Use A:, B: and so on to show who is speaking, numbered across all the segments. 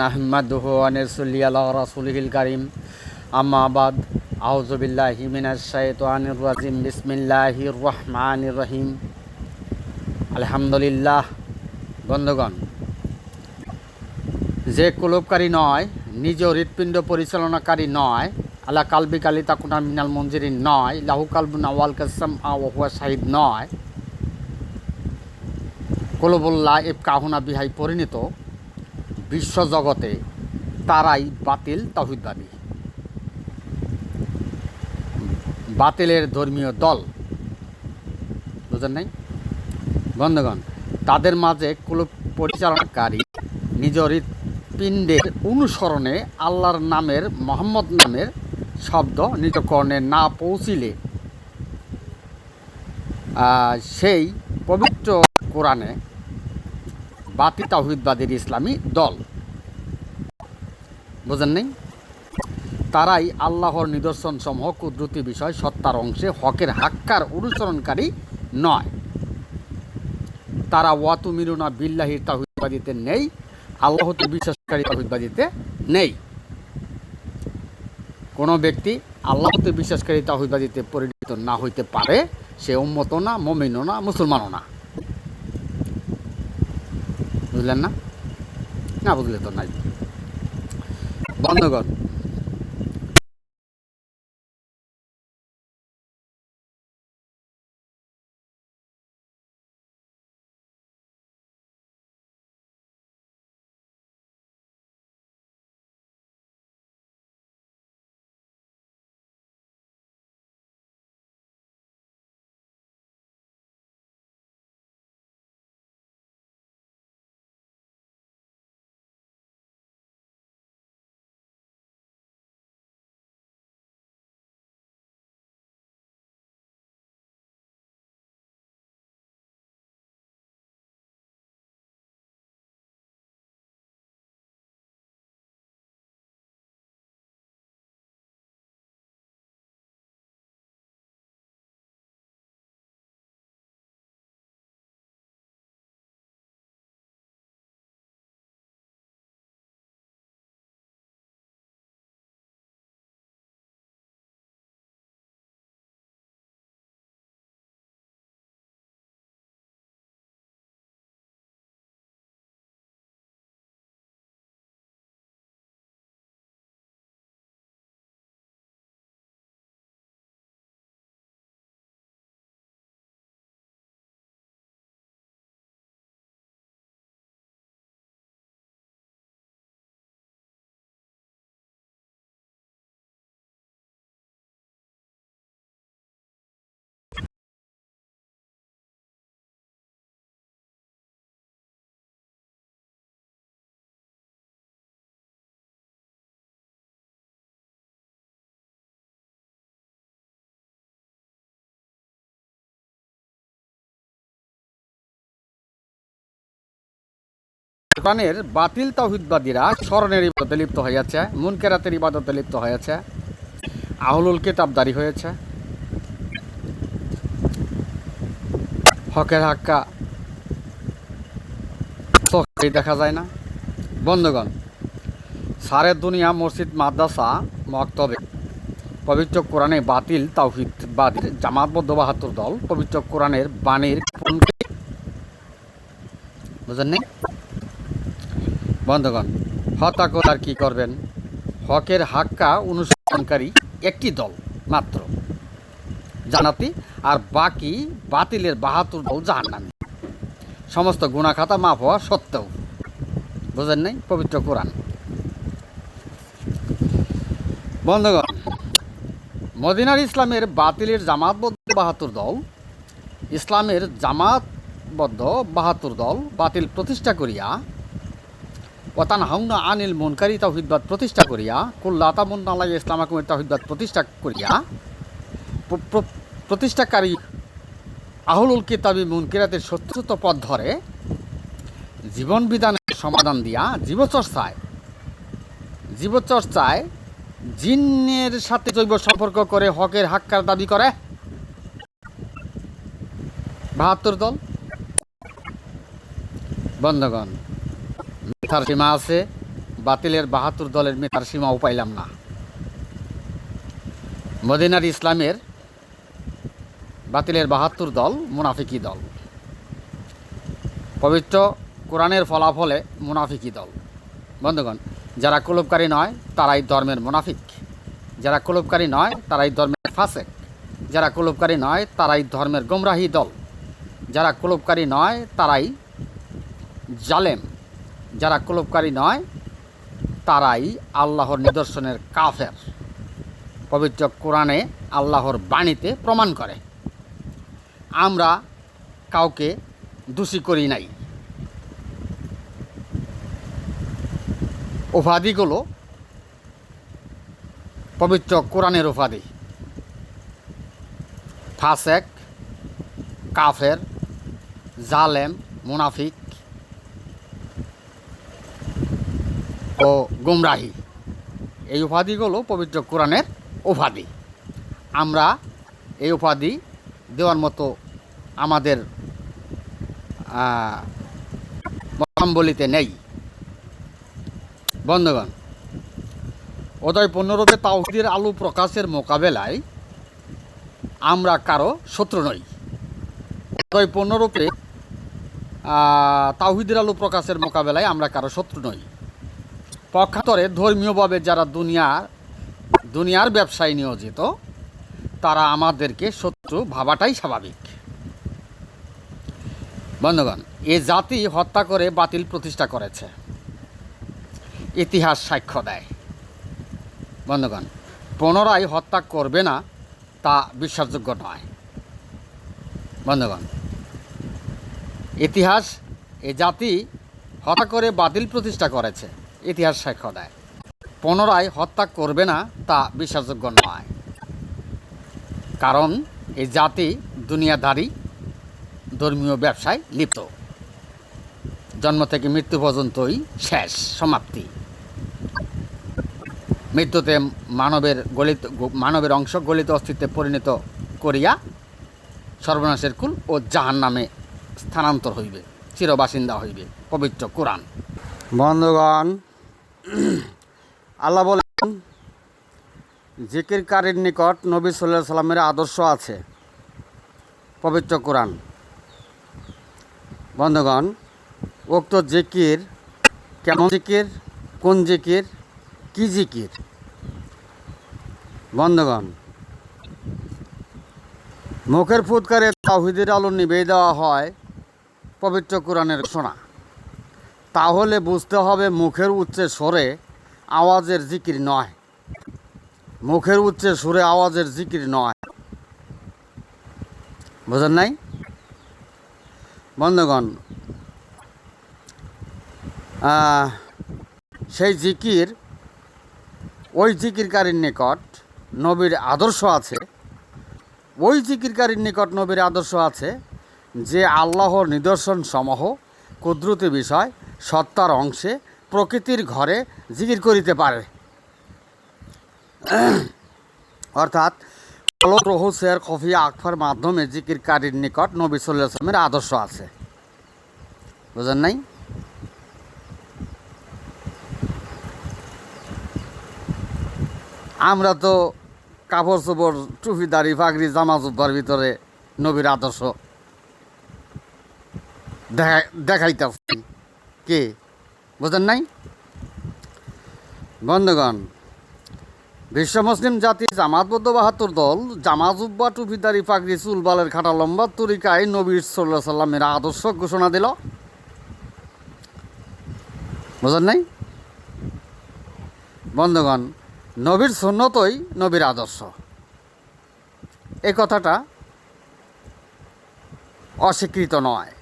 A: নাহমাদুহু আনিসুল্লি আল্লাহ রাসুলহিল কারিম। আম্মাবাদ আউজবিল্লাহি মিনাশ শাইতানির রাজিম। বিসমিল্লাহির রহমানির রহিম। আলহামদুলিল্লাহ, বন্ধুগণ, যে কুলবকারী নয়, নিজ হৃৎপিণ্ড পরিচালনাকারী নয় আল্লাহ কালবি কালি তাকুনা মিনাল মঞ্জিরি নয়, লাহু কালবুন আওয়াল কাসাম আহুয়া শাহিদ নয়। কলবুল্লাহ এফ কাহুনা বিহাই পরিণত। বিশ্বজগতে তারাই বাতিল তহিদবাদী বাতিলের ধর্মীয় দল। বুঝেন নাই? বন্ধুগণ, তাদের মাঝে কুলুপ পরিচালনাকারী নিজ পিণ্ডের অনুসরণে আল্লাহর নামের, মোহাম্মদ নামের শব্দ নিজ কর্ণে না পৌঁছিলে সেই পবিত্র কোরআনে বাতি তাহিদবাদীর ইসলামী দল। বুঝেন নেই? তারাই আল্লাহর নিদর্শন সমূহ কুদরতি বিষয় সত্তার অংশে হকের হাক্কার অনুসরণকারী নয়। তারা ওয়াতু মিরুনা বিল্লাহির তাহিদবাদীতে নেই আল্লাহতে বিশ্বাসকারী তাহিদবাদীতে নেই। কোনো ব্যক্তি আল্লাহতে বিশ্বাসকারী তাহিদবাদীতে পরিণত না হইতে পারে, সে উম্মত না, মমিনও না, মুসলমানও না। বুঝলেন না? না বুঝলে তো নাই। বন্ধগণ কোরআনের বাতিল তাহিদবাদীরা স্মরণের ইবাদতে লিপ্ত হয়েছে মুনকেরাতের ইবাদতে লিপ্ত হয়েছে আহলুল কিতাবদারি হয়েছে হকের হাক্কা চোখেই দেখা যায় না। বন্ধুগণ সারে দুনিয়া, মসজিদ, মাদ্রাসা, মক্তবে পবিত্র কোরআনে বাতিল তাওহিদবাদীর জামাতবদ্ধ বাহাত্তর দল পবিত্র কোরআনের বাণীর বুঝেন নেই বন্ধুগণ হত্যা করে আর কি করবেন? হকের হাক্কা অনুসরণকারী একটি দল মাত্র। জানাতি আর বাকি বাতিলের বাহাত্তর দল জাহান্নামী। সমস্ত গুণাখাতা মাফ হওয়া সত্ত্বেও। বুঝেন নাই? পবিত্র কোরআন। বন্ধুগণ, মদিনার ইসলামের বাতিলের জামাতবদ্ধ বাহাত্তর দল, ইসলামের জামাতবদ্ধ বাহাত্তর দল বাতিল প্রতিষ্ঠা করিয়া ওতান হাউনা আনিল মনকারি তাহিদবাদ প্রতিষ্ঠা করিয়া কুল্লা তামুন্নাল্লাহ ইসলাম আকুমের তাহিদবাদ প্রতিষ্ঠা করিয়া, প্র- প্র- প্রতিষ্ঠাকারী আহলুল কিতাবি মুনকিরাতের সত্যত পথ ধরে জীবন বিধানের সমাধান দিয়া জীবচর্চায় জীবচর্চায় জিনের সাথে জৈব সম্পর্ক করে হকের হাক্কার দাবি করে। বাহাত্তর দল। বন্ধগণ মিথ্যার সীমা আছে, বাতিলের বাহাত্তর দলের মেতার সীমাও পাইলাম না। মদিনার ইসলামের বাতিলের বাহাত্তর দল মুনাফিকি দল। পবিত্র কোরআনের ফলাফলে মুনাফিকি দল। বন্ধুগণ, যারা কুলুপকারী নয়, তারাই ধর্মের মুনাফিক। যারা কুলুপকারী নয়, তারাই ধর্মের ফাসেক। যারা কুলুপকারী নয়, তারাই ধর্মের গোমরাহী দল। যারা কুলুপকারী নয়, তারাই জালেম। যারা কুলুপকারী নয়, তারাই আল্লাহর নিদর্শনের কাফের। পবিত্র কোরআনে আল্লাহর বাণীতে প্রমাণ করে। আমরা কাউকে দোষী করি নাই। উপাধিগুলো পবিত্র কোরআনের উপাধি। ফাসেক, কাফের, জালেম, মুনাফিক ও গুমরাহি। এই উপাধিগুলো পবিত্র কোরআনের উপাধি। আমরা এই উপাধি দেওয়ার মতো আমাদের বলিতে নেই। বন্ধুগণ ওদয় পূর্ণরূপে তাওহিদের আলু প্রকাশের মোকাবেলায় আমরা কারও শত্রু নই। ওদয় পূর্ণরূপে তাওহিদের আলু প্রকাশের মোকাবেলায় আমরা কারও শত্রু নই। পক্ষান্তরে ধর্মীয়ভাবে যারা দুনিয়ার দুনিয়ার ব্যবসায় নিয়োজিত, তারা আমাদেরকে শত্রু ভাবাটাই স্বাভাবিক। বন্ধুগণ, এ জাতি হত্যা করে বাতিল প্রতিষ্ঠা করেছে। ইতিহাস সাক্ষ্য দেয়। বন্ধুগণ, পুনরায় হত্যা করবে না তা বিশ্বাসযোগ্য নয়। বন্ধুগণ, ইতিহাস এ জাতি হত্যা করে বাতিল প্রতিষ্ঠা করেছে। ইতিহাস সাক্ষ্য দেয় পুনরায় হত্যা করবে না তা বিশ্বাসযোগ্য নয়। কারণ এই জাতি দুনিয়াদারি, ধর্মীয় ব্যবসায় লিপ্ত। জন্ম থেকে মৃত্যু পর্যন্তই শেষ সমাপ্তি। মৃত্যুতে মানবের গলিত, মানবের অংশ গলিত অস্তিত্বে পরিণত করিয়া সর্বনাশের কুল ও জাহান নামে স্থানান্তর হইবে, চিরবাসিন্দা হইবে, পবিত্র কোরআন। বন্ধুগণ আল্লাহ বলেন জিকিরকারীর নিকট নবী সাল্লাহ সাল্লামের আদর্শ আছে। পবিত্র কোরআন। বন্ধুগণ, উক্ত জিকির কেমন জিকির, কোন জিকির, কি জিকির? বন্ধুগণ, মুখের ফুৎকারে তাহিদের আলো নিবেয়ে দেওয়া হয় পবিত্র কোরআনের শোনা তাহলে বুঝতে হবে মুখের উচ্চে সরে আওয়াজের জিকির নয়। মুখের উচ্চে সুরে আওয়াজের জিকির নয়। বোঝেন নাই? বন্ধুগণ সেই জিকির, ওই জিকিরকারীর নিকট নবীর আদর্শ আছে। ওই জিকিরকারীর নিকট নবীর আদর্শ আছে যে আল্লাহর নিদর্শন সমূহ কুদরতি বিষয় সত্তার অংশে প্রকৃতির ঘরে জিকির করিতে পারে। অর্থাৎ রহুসের কফি আকফার মাধ্যমে জিকিরকারীর নিকট নবী সাল্লামের আদর্শ আছে। বুঝেন নাই? আমরা তো কাপড় চোপড়, টুপি, দাড়ি ফাগরি জামা জুব্বার ভিতরে নবীর আদর্শ দেখা দেখাইতেছি কে? বুঝেন নাই? বন্ধুগণ, বিশ্ব মুসলিম জাতি জামাতবদ্ধ বাহাত্তর দল জামাজুব্বা টুপিদারি পাগড়ি চুলবালের খাটা লম্বা তরিকায় নবীর সাল্লাহ সাল্লামের আদর্শ ঘোষণা দিল। বুঝেন নাই? বন্ধুগণ, নবীর সুন্নতই নবীর আদর্শ। এই কথাটা অস্বীকৃত নয়।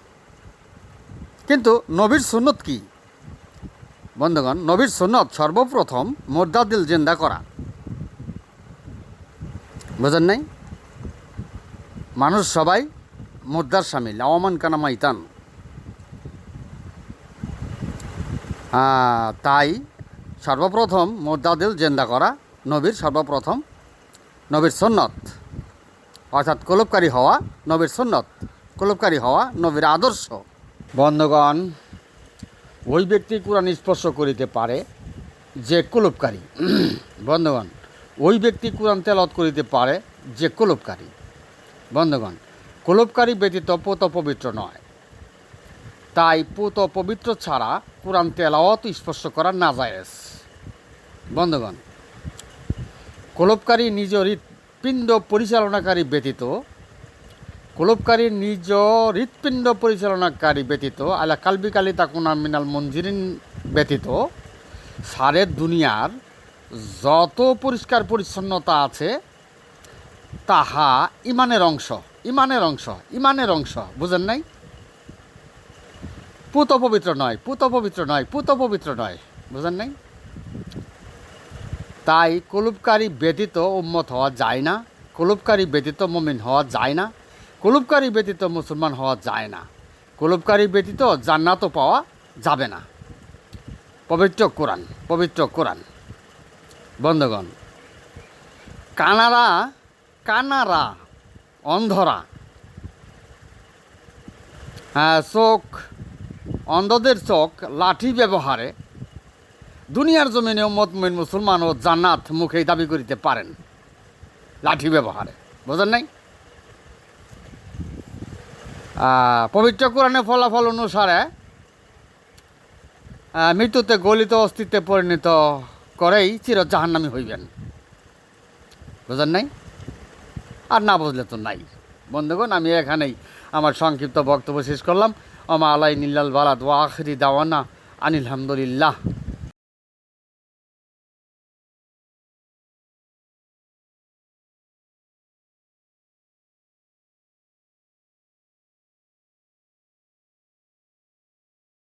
A: কিন্তু নবীর কি বন্ধুগণ, নবীর সুন্নত সর্বপ্রথম মোর্দাদিল জিন্দা করা। বুঝেন নাই? মানুষ সবাই মুদ্রার সামিল আওয়ামান কানা মাইতান। তাই সর্বপ্রথম মোদ্দাদিল জেন্দা করা নবীর সর্বপ্রথম নবীর সন্নত। অর্থাৎ কলবকারী হওয়া নবীর সন্নত কলবকারী হওয়া নবীর আদর্শ। বন্ধগণ ওই ব্যক্তি কোরআন স্পর্শ করিতে পারে যে কুলুপকারী। বন্ধুগণ, ওই ব্যক্তি কোরআন তেলত করিতে পারে যে কুলুপকারী। বন্ধুগণ, কুলুপকারী ব্যতীত পোত পবিত্র নয়। তাই পোত পবিত্র ছাড়া কোরআন তেলাওয়াত স্পর্শ করা না জায়েজ বন্ধুগণ, কুলুপকারী নিজ হৃৎপিণ্ড পরিচালনাকারী ব্যতীত কুলুপকারী নিজ হৃৎপিণ্ড পরিচালনাকারী ব্যতীত, আলা কালবি কালি তাকুনা মিনাল মঞ্জিরিন ব্যতীত সারের দুনিয়ার যত পরিষ্কার পরিচ্ছন্নতা আছে, তাহা ইমানের অংশ ইমানের অংশ ইমানের অংশ, বুঝেন নাই? পুত পবিত্র নয়, পুত পবিত্র নয়, পুত পবিত্র নয়, বুঝেন নাই? তাই কুলুপকারী ব্যতীত উম্মত হওয়া যায় না, কুলুপকারী ব্যতীত মমিন হওয়া যায় না। কুলুপকারী ব্যতীত মুসলমান হওয়া যায় না। কুলুপকারী ব্যতীত জান্নাতও পাওয়া যাবে না। পবিত্র কোরআন পবিত্র কোরআন। বন্ধগণ, কানারা কানারা, অন্ধরা হ্যাঁ চোখ, অন্ধদের চোখ, লাঠি ব্যবহারে দুনিয়ার জমিনে মতমিন মুসলমান ও জান্নাত মুখেই দাবি করিতে পারেন। লাঠি ব্যবহারে, বোঝেন নাই? পবিত্র কোরআনের ফলাফল অনুসারে মৃত্যুতে গলিত অস্তিত্বে পরিণত করেই চির জাহান্নামি হইবেন। বুঝেন নাই? আর না বুঝলে তো নাই। বন্ধুগণ, আমি এখানেই আমার সংক্ষিপ্ত বক্তব্য শেষ করলাম। আমা আলাই নিল্লাল বালাদ ওয়া আখরি দাওয়ানা আনিল হামদুলিল্লাহ